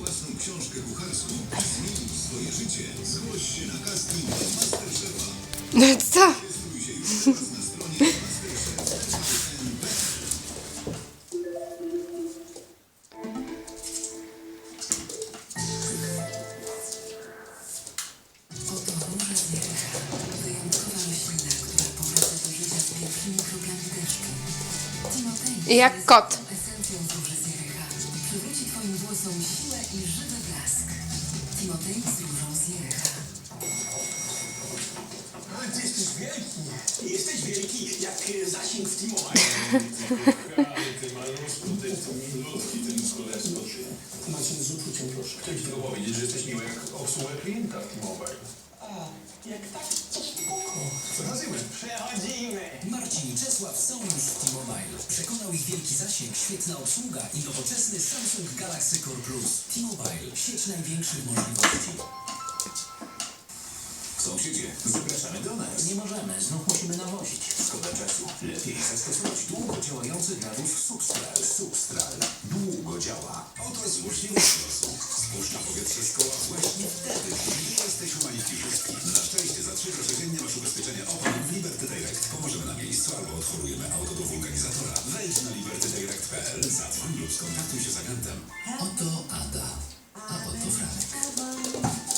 własną książkę kucharską i zmień swoje życie, zgłoś się na casting do Masterchefa. No co? Rejestruj się już teraz na stronie masterchef.pl. Oto róża zwierzę. Wyjątkowa roślina, która powraca do życia z pierwszymi kroplami deszczu. Timotej Jak kot. Włosom siłę i żywy blask. Timotej z różą. Ale ty jesteś wielki. Jesteś wielki jak e, zasięg w T-Mobile. Ty maluszku, ty tu milutki, ten koleżko. Marcin, z uczuciem proszę. Tylko powiedzieć, że jesteś miły jak obsługa klienta w T-Mobile. A, jak tak, to spoko. Przechodzimy. Przechodzimy. Marcin i Czesław są już wielki zasięg, świetna obsługa i nowoczesny Samsung Galaxy Core Plus. T-Mobile. Sieć największych możliwości. Sąsiedzie, zapraszamy do nas. Nie możemy, znów musimy nawozić. Szkoda czasu. Lepiej zastosować długo działający nawóz Substral. Substral długo działa. Oto złośliwy głosu. Spuszcza powietrze z koła właśnie wtedy, odchorujemy auto do wulkanizatora. Wejdź na libertydirect.pl, zadzwoń lub skontaktuj się z agentem. Oto Ada, a oto Franek.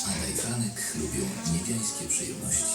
Ada i Franek lubią niebiańskie przyjemności.